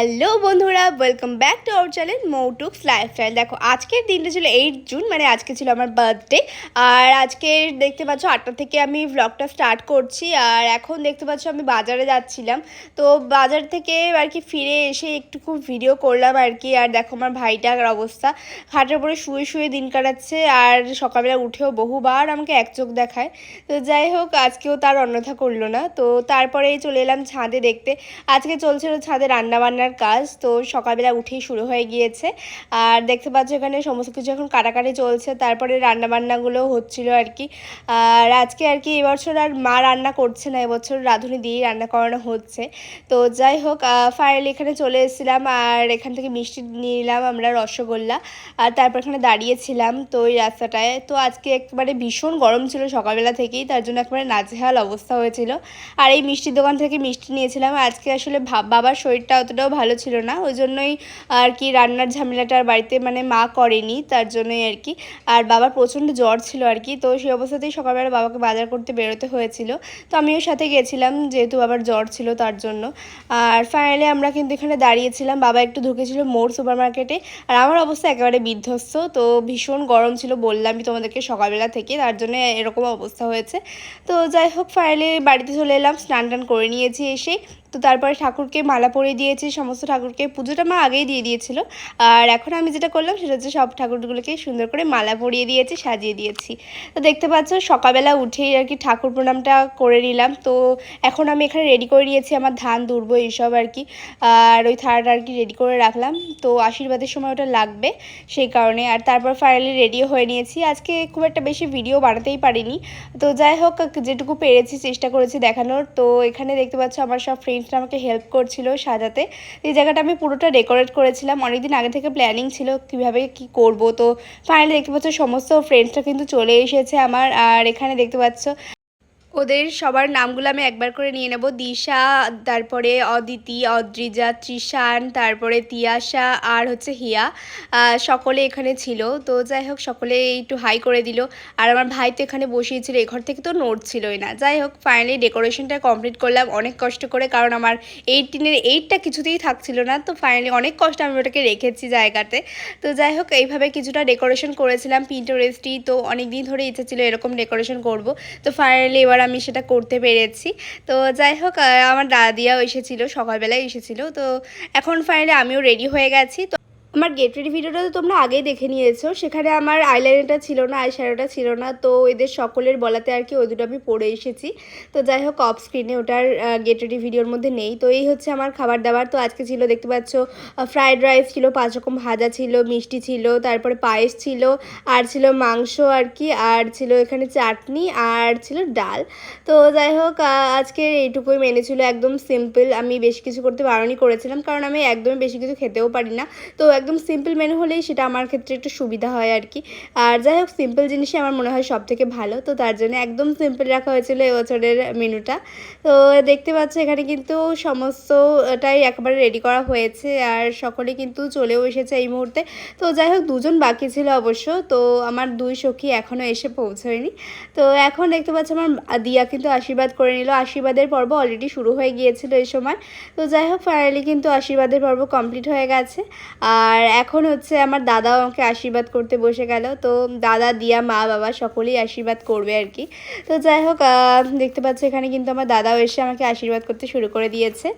Hello বন্ধুরা welcome back to our channel Moutuks lifestyle দেখো, আজকের দিনটা ছিল এইট জুন মানে আজকে ছিল আমার বার্থডে আর আজকে দেখতে পাচ্ছ, আটটা থেকে আমি ভ্লগটা স্টার্ট করছি, আর এখন দেখতে পাচ্ছ আমি বাজারে যাচ্ছিলাম। তো বাজার থেকে আর কি ফিরে এসে একটু খুব ভিডিও করলাম আর কি। আর দেখো আমার ভাইটার অবস্থা। খাটের উপরে শুয়ে শুয়ে দিন কাটাচ্ছে, আর সকালবেলা উঠেও বহুবার আমাকে এক চোখ দেখায়। তো যাই হোক, আজকেও তার অন্যথা করল না। তো তারপরেই চলে এলাম ছাদে দেখতে। আজকে চলছিল ছাদে রান্নাবান্নার কাজ তো সকালবেলা উঠেই শুরু হয়ে গিয়েছে। আর দেখতে পাচ্ছ এখানে সমস্ত কিছু এখন কাটাকাটি চলছে। তারপরে রান্নাবান্নাগুলো হচ্ছিল আর কি। আর আজকে আর কি এবছর আর মা রান্না করছে না, এবছর রাঁধুনি দিয়েই রান্না করানো হচ্ছে। তো যাই হোক ফাইনালি এখানে চলে এসেছিলাম আর এখান থেকে মিষ্টি নিলাম আমরা রসগোল্লা। আর তারপর এখানে দাঁড়িয়েছিলাম তো ওই রাস্তাটায়। তো আজকে একবারে ভীষণ গরম ছিল সকালবেলা থেকেই, তার জন্য একবারে নাজেহাল অবস্থা হয়েছিল। আর এই মিষ্টির দোকান থেকে মিষ্টি নিয়েছিলাম। আজকে আসলে বাবার শরীরটা অতটাও ভালো ছিল না। ওই জন্যই আর কি রান্নার ঝামেলাটা আর বাড়িতে মানে মা করেনি, তার জন্যই আর কি আর বাবার প্রচণ্ড জ্বর ছিল আর কি তো সেই অবস্থাতেই সকালবেলা বাবাকে বাজার করতে বেরোতে হয়েছিল। তো আমিও সাথে গেছিলাম, যেহেতু বাবার জ্বর ছিল তার জন্য। আর ফাইনালি আমরা কিন্তু এখানে দাঁড়িয়েছিলাম, বাবা একটু ঢুকেছিল মোড় সুপার মার্কেটে আর আমার অবস্থা একেবারে বিধ্বস্ত, তো ভীষণ গরম ছিল বললামই তোমাদেরকে সকালবেলা থেকে, তার জন্য এরকম অবস্থা হয়েছে। তো যাই হোক ফাইনালি বাড়িতে চলে এলাম স্নান টান করে নিয়েছি এসে। তো তারপরে ঠাকুরকে মালা পরিয়ে দিয়েছি, সমস্ত ঠাকুরকে পুজোটা মা আগেই দিয়ে দিয়েছিল। আর এখন আমি যেটা করলাম সেটা হচ্ছে সব ঠাকুরগুলোকে সুন্দর করে মালা পরিয়ে দিয়েছি, সাজিয়ে দিয়েছি। তো দেখতে পাচ্ছ সকালবেলা উঠেই আর কি ঠাকুর প্রণামটা করে নিলাম। তো এখন আমি এখানে রেডি করে নিয়েছি আমার ধান, দুর্ব এইসব আর কি। আর ওই থালাটা আর কি রেডি করে রাখলাম। তো আশীর্বাদের সময় ওটা লাগবে সেই কারণে। আর তারপর ফাইনালি রেডিও হয়ে নিয়েছি। আজকে খুব একটা বেশি ভিডিও বানাতেই পারিনি। তো যাই হোক, যেটুকু পেরেছি চেষ্টা করেছি দেখানোর। তো এখানে দেখতে পাচ্ছ আমার সব ফ্রেন্ডসরা আমাকে হেল্প করছিল সাজাতে। এই জায়গাটা আমি পুরোটা ডেকোরেট করেছিলাম। অনেকদিন আগে থেকে প্ল্যানিং ছিল কীভাবে কি করব। তো ফাইনালি দেখতে পাচ্ছ সমস্ত ফ্রেন্ডসরা কিন্তু চলে এসেছে আমার। আর এখানে দেখতে পাচ্ছ ওদের সবার নামগুলো আমি একবার করে নিয়ে নেব। দিশা, তারপরে অদিতি, অদ্রিজা ত্রিশান তারপরে তিয়াশা আর হচ্ছে হিয়া। সকলে এখানে ছিল। তো যাই হোক, সকলে একটু হাই করে দিল। আর আমার ভাই তো এখানে বসিয়েছিল। এ ঘর থেকে তো নোট ছিলই না। যাই হোক ফাইনালি ডেকোরেশনটা কমপ্লিট করলাম। অনেক কষ্ট করে, কারণ আমার এইটিনের এইটটা কিছুতেই থাকছিল না। তো ফাইনালি অনেক কষ্ট আমি ওটাকে রেখেছি জায়গাতে। তো যাই হোক, এইভাবে কিছুটা ডেকোরেশন করেছিলাম। পিন্টারেস্টই তো অনেক দিন ধরে ইচ্ছে ছিল এরকম ডেকোরেশন করব। তো ফাইনালি এবার আমি সেটা করতে পেরেছি। তো যাই হোক আমার দাদিয়াও এসেছিল, সকালবেলায় এসেছিল। তো এখন ফাইনালি আমিও রেডি হয়ে গেছি। তো আমার গেট রেডি ভিডিওটা তো তোমরা আগেই দেখে নিয়েছো। সেখানে আমার আইলাইনারটা ছিল না আই শ্যাডোটা ছিল না, তো এদের সকলের বলাতে আর কি ওই দুটো আমি পরে এসেছি। তো যাই হোক অফ স্ক্রিনে ওটার গেট রেডি ভিডিওর মধ্যে নেই। তো এই হচ্ছে আমার খাবার দাবার তো আজকে ছিল, দেখতে পাচ্ছ ফ্রায়েড রাইস ছিল, পাঁচ রকম ভাজা ছিল, মিষ্টি ছিল, তারপরে পায়েস ছিল, আর ছিল মাংস আর কি, আর ছিল এখানে চাটনি, আর ছিল ডাল। তো যাই হোক আজকে এইটুকুই মেনে ছিল একদম সিম্পল আমি বেশি কিছু করতে বারণই করেছিলাম, কারণ আমি একদমই বেশি কিছু খেতেও পারি না। তো একদম সিম্পল মেনু হলেই সেটা আমার ক্ষেত্রে একটু সুবিধা হয় আর কি। আর যাই হোক সিম্পল জিনিসই আমার মনে হয় সব থেকে ভালো। তো তার জন্য একদম সিম্পল রাখা হয়েছিল এবছরের মেনুটা তো দেখতে পাচ্ছ এখানে কিন্তু সমস্তটাই একেবারে রেডি করা হয়েছে আর সকলে কিন্তু চলেও এসেছে এই মুহূর্তে। তো যাই হোক, দুজন বাকি ছিল অবশ্য। তো আমার দুই সখী এখনও এসে পৌঁছয়নি। তো এখন দেখতে পাচ্ছ আমার দিয়া কিন্তু আশীর্বাদ করে নিল। আশীর্বাদের পর্ব অলরেডি শুরু হয়ে গিয়েছিল এই সময়। তো যাই হোক ফাইনালি কিন্তু আশীর্বাদের পর্ব কমপ্লিট হয়ে গেছে। আর এখন হচ্ছে আমার দাদাও আমাকে আশীর্বাদ করতে বসে গেল। তো দাদা, দিয়া, মা, বাবা সকলেই আশীর্বাদ করবে আর কি। তো যাই হোক দেখতে পাচ্ছি এখানে কিন্তু আমার দাদাও এসে আমাকে আশীর্বাদ করতে শুরু করে দিয়েছে।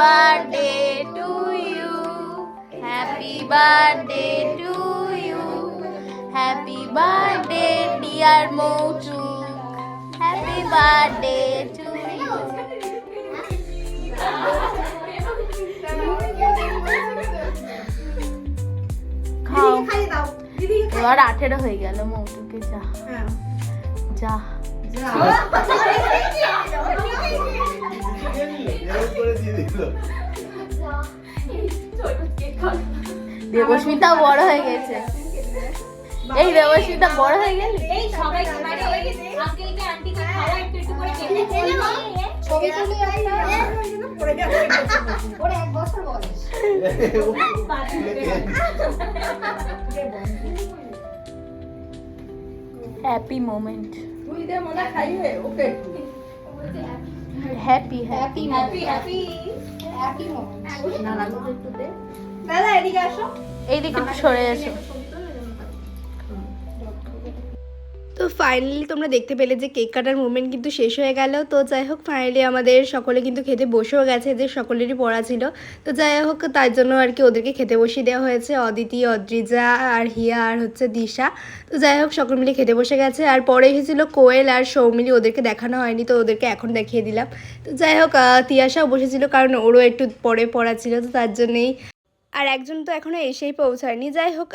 Birthday to you happy birthday to you happy birthday dear Mouchu happy birthday to you খাও। এবার আঠেরো হয়ে গেল মৌটুকে যা। হ্যাঁ। যা। দেবস্মিতাও বড় হয়ে গেছে। এই দেবস্মিতা বড় হয়ে গেল? এই সবাই মানে আঙ্কেলকে আন্টিকে খাওয়া একটু একটু করে কেটে ছবি তুলি একটা। পড়ে গেছে ওর এক বছর বয়স। হ্যাপি মোমেন্ট তুই দে মনে খাইয়ে ওকে। Happy happy happy happy happy moment না না একটু দে দাদা এদিকে আসো। এইদিকে একটু সরে এসো। তো ফাইনালি তোমরা দেখতে পেলে যে কেক কাটার মুভমেন্ট কিন্তু শেষ হয়ে গেল। তো যাই হোক ফাইনালি আমাদের সকলে কিন্তু খেতে বসেও গেছে, যে সকলেরই পড়া ছিল। তো যাই হোক, তার জন্য আর কি ওদেরকে খেতে বসিয়ে দেওয়া হয়েছে। অদিতি, অদ্রিজা আর হিয়া আর হচ্ছে দিশা। তো যাই হোক, সকল মিলে খেতে বসে গেছে। আর পরে এসেছিল কোয়েল আর সৌমিলি, ওদেরকে দেখানো হয়নি, তো ওদেরকে এখন দেখিয়ে দিলাম। তো যাই হোক তিয়াশাও বসেছিল, কারণ ওরও একটু পরে পড়া ছিল, তো তার জন্যেই আর একজন তো এখনও এসেই পৌঁছায়নি। যাই হোক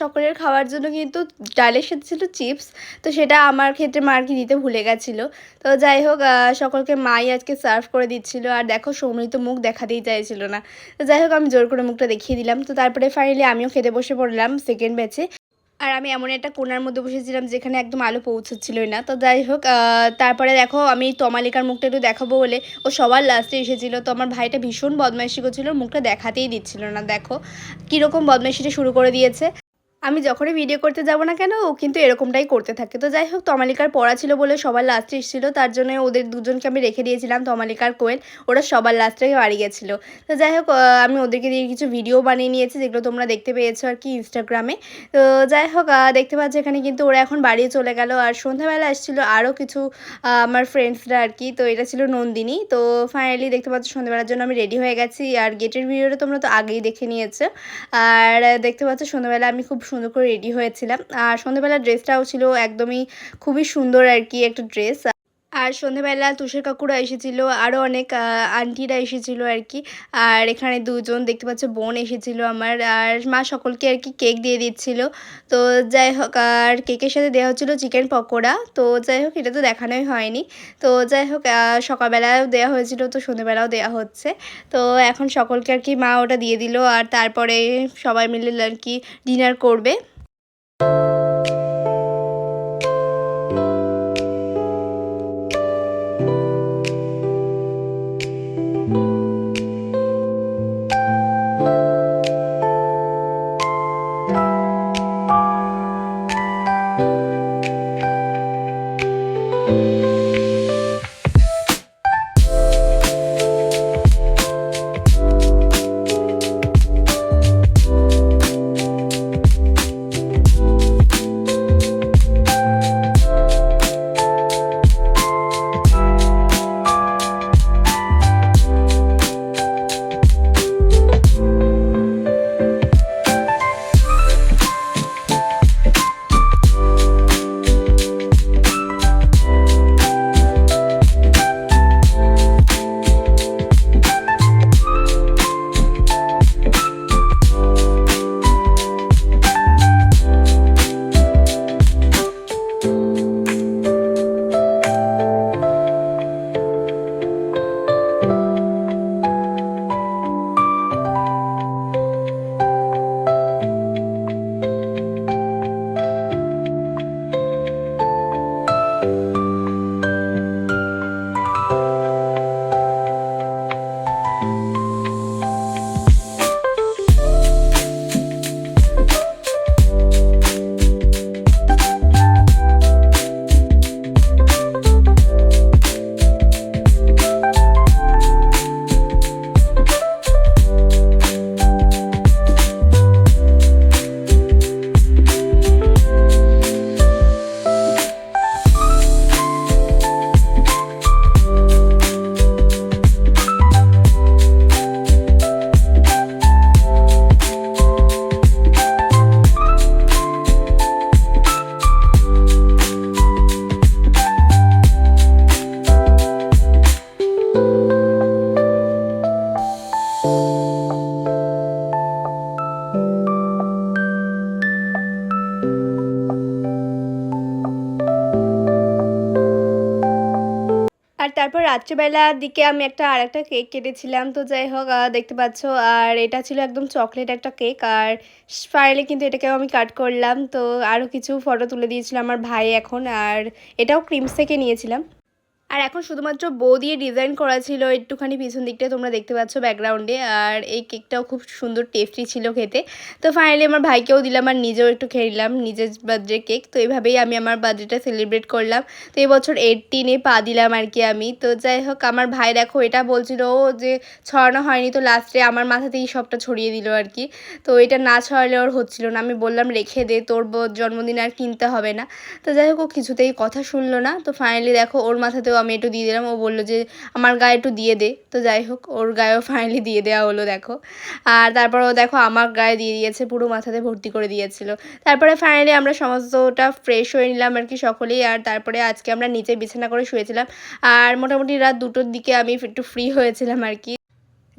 সকলের খাওয়ার জন্য কিন্তু ডালের সাথে ছিল চিপস। তো সেটা আমার ক্ষেত্রে মার্কি কি দিতে ভুলে গেছিল। তো যাই হোক সকলকে মাই আজকে সার্ভ করে দিচ্ছিল। আর দেখো সৌমি তো মুখ দেখাতেই চাইছিল না। তো যাই হোক, আমি জোর করে মুখটা দেখিয়ে দিলাম। তো তারপরে ফাইনালি আমিও খেতে বসে পড়লাম সেকেন্ড ব্যাচে আর আমি এমন একটা কোনার মধ্যে বসেছিলাম যেখানে একদম আলো পৌঁছচ্ছিলই না। তো যাই হোক তারপরে দেখো আমি তমালিকার মুখটা একটু দেখাবো বলে। ও সবার লাস্টে এসেছিল, তো আমার ভাইটা ভীষণ বদমাইশি করছিল, মুখটা দেখাতেই দিচ্ছিল না। দেখো কীরকম বদমাইশিটা শুরু করে দিয়েছে। আমি যখনই ভিডিও করতে যাব না কেন, ও কিন্তু এরকমটাই করতে থাকে। তো যাই হোক, তমালিকার পড়া ছিল বলে সবার লাস্টে এসেছিল, তার জন্য ওদের দুজনকে আমি রেখে দিয়েছিলাম, তমালিকার কোয়েল। ওরা সবার লাস্টে বাড়ি গেছিল। তো যাই হোক আমি ওদেরকে দিয়ে কিছু ভিডিও বানিয়ে নিয়েছি, যেগুলো তোমরা দেখতে পেয়েছ আর কি ইনস্টাগ্রামে তো যাই হোক দেখতে পাচ্ছ এখানে কিন্তু ওরা এখন বাড়ি চলে গেল। আর সন্ধ্যাবেলা এসেছিল আরও কিছু আমার ফ্রেন্ডসরা আর কি। তো এটা ছিল নন্দিনী। তো ফাইনালি দেখতে পাচ্ছ সন্ধ্যাবেলার জন্য আমি রেডি হয়ে গেছি। আর গেটের ভিডিওটা তোমরা তো আগেই দেখে নিয়েছো। আর দেখতে পাচ্ছ সন্ধ্যাবেলা আমি খুব সুন্দর করে রেডি হয়েছিলাম। আর সন্ধ্যাবেলার ড্রেসটাও ছিল একদমই খুবই সুন্দর আর কি একটা ড্রেস আর সন্ধেবেলা তুষার কাকুরা এসেছিল, আরও অনেক আন্টিরা এসেছিল আর কি। আর এখানে দুজন দেখতে পাচ্ছ, বোন এসেছিল আমার। আর মা সকলকে আর কি কেক দিয়ে দিচ্ছিল। তো যাই হোক, আর কেকের সাথে দেওয়া হচ্ছিল চিকেন পকোড়া। তো যাই হোক, এটা তো দেখানোই হয়নি। তো যাই হোক সকালবেলাও দেওয়া হয়েছিল, তো সন্ধেবেলাও দেওয়া হচ্ছে। তো এখন সকলকে আর কি মা ওটা দিয়ে দিল। আর তারপরে সবাই মিলে আর কি ডিনার করবে। রাত্রিবেলার দিকে আমি একটা আর একটা কেক কেটেছিলাম। তো যাই হোক দেখতে পাচ্ছ, আর এটা ছিল একদম চকলেট একটা কেক। আর ফাইনালি কিন্তু এটাকেও আমি কাট করলাম। তো আরও কিছু ফটো তুলে দিয়েছিল আমার ভাই এখন, আর এটাও ক্রিমস থেকে নিয়েছিলাম। আর এখন শুধুমাত্র বউ দিয়ে ডিজাইন করা ছিল, একটুখানি পিছন দিকটা তোমরা দেখতে পাচ্ছ ব্যাকগ্রাউন্ডে আর এই কেকটাও খুব সুন্দর টেস্টি ছিল খেতে। তো ফাইনালি আমার ভাইকেও দিলাম আর নিজেও একটু খেয়ে নিলাম, নিজের বার্থডে কেক তো এইভাবেই আমি আমার বার্থডেটা সেলিব্রেট করলাম। তো এবছর এইটিনে পা দিলাম আর কি আমি। তো যাই হোক, আমার ভাই দেখো এটা বলছিল যে ছড়ানো হয়নি, তো লাস্টে আমার মাথাতেই সবটা ছড়িয়ে দিল আর কি। তো এটা না ছড়ালে ওর হচ্ছিল না। আমি বললাম, রেখে দে, তোর জন্মদিন আর কিনতে হবে না। তো যাই হোক, ও কিছুতেই কথা শুনলো না। তো ফাইনালি দেখো ওর মাথাতেও আমি একটু দিয়ে দিলাম। ও বলল যে, আমার গায়ে একটু দিয়ে দে। তো যাই হোক, ওর গায়েও ফাইনালি দিয়ে দেওয়া হলো, দেখো। আর তারপর ও দেখো, আমার গায়ে দিয়ে দিয়েছে, পুরো মাথাতে ভর্তি করে দিয়েছিল। তারপরে ফাইনালি আমরা সমস্তটা ফ্রেশ হয়ে নিলাম আর কি সকলেই। আর তারপরে আজকে আমরা নিচে বিছানা করে শুয়েছিলাম। আর মোটামুটি রাত দুটোর দিকে আমি একটু ফ্রি হয়েছিলাম আর কি।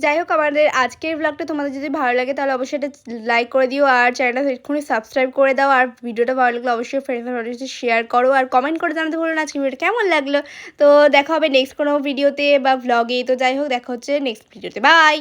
যাই হোক, আমাদের আজকের ব্লগটা তোমাদের যদি ভালো লাগে, তাহলে অবশ্যই এটা লাইক করে দিও আর চ্যানেলটা এক্ষুনি সাবস্ক্রাইব করে দাও আর ভিডিওটা ভালো লাগলে অবশ্যই ফ্রেন্ডস শেয়ার করো আর কমেন্ট করে জানাতে বলুন না আজকে ভিডিওটা কেমন লাগল। তো দেখা হবে নেক্সট কোনো ভিডিওতে বা ব্লগে তো যাই হোক, দেখা হচ্ছে নেক্সট ভিডিওতে বাই